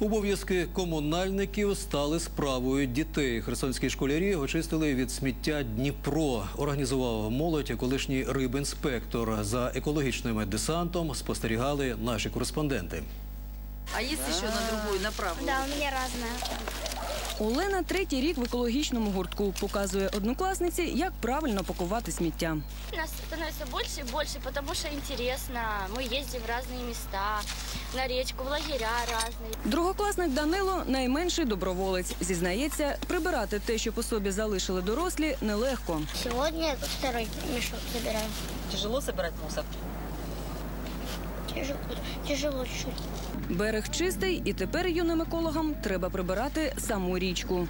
Обов'язки комунальників стали справою дітей. Херсонські школярі очистили від сміття Дніпро. Організував молодь колишній рибінспектор. За екологічним десантом спостерігали наші кореспонденти. А є ще на другу, на правую? Да, у мене разная. Олена третій рік в екологічному гуртку показує однокласниці, як правильно пакувати сміття. Нас становится больше и больше, потому что интересно. Мы ездим в разные места, на речку, в лагеря разные. Другокласник Данило найменший доброволець. Зізнається, прибирати те, що по собі залишили дорослі, нелегко. Сегодня второй мешок забираем. Тяжело собирать мусор? Тяжело, тяжело чуть-чуть. Берег чистий, і тепер юним екологам треба прибирати саму річку.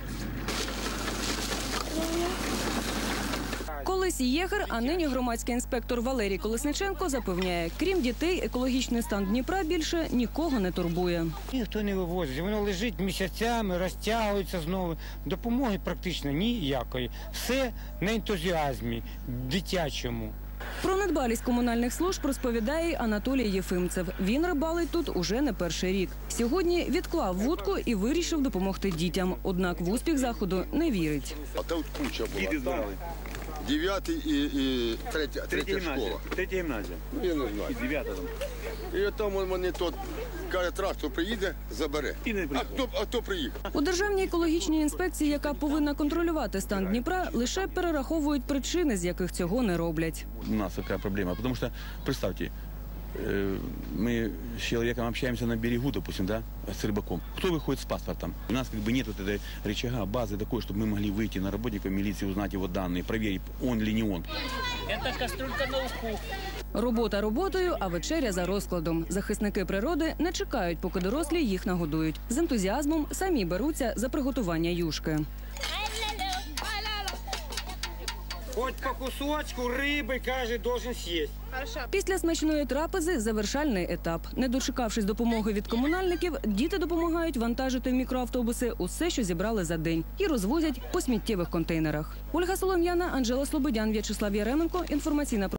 Колись єгер, а нині громадський інспектор Валерій Колесниченко запевняє, крім дітей, екологічний стан Дніпра більше нікого не турбує. Ніхто не вивозить, воно лежить місяцями, розтягується знову. Допомоги практично ніякої. Все на ентузіазмі дитячому. Про недбалість комунальних служб розповідає й Анатолій Єфимцев. Він рибалить тут уже не перший рік. Сьогодні відклав вудку і вирішив допомогти дітям. Однак в успіх заходу не вірить. А тут куча була. Дев'ятий і, і третя, третя школа. Третя гімназія. Ну, я не знаю. І дев'ята там. І там вони тот каже, трактор приїде, забере. І не А хто, а хто приїхав? У державній екологічній інспекції, яка повинна контролювати стан Дніпра, лише перераховують причини, з яких цього не роблять. У нас така проблема, тому що представьте, э, мы с человеком общаемся на берегу, допустим, да, с рыбаком. Кто выходит с паспортом? У нас как бы нет вот этой рычага, базы такой, чтобы мы могли выйти на работника милиции, узнать его данные, проверить, он или не он. Робота роботою, а вечеря за розкладом. Захисники природи не чекають, поки дорослі їх нагодують. З ентузіазмом самі беруться за приготування юшки. Хоч по кусочку риби, каже, должен з'їсти. Після смачної трапези завершальний етап. Не дочекавшись допомоги від комунальників, діти допомагають вантажити в мікроавтобуси усе, що зібрали за день, і розвозять по сміттєвих контейнерах. Ольга Солом'яна, Анжела Слободян, В'ячеслав Яременко. Інформаційна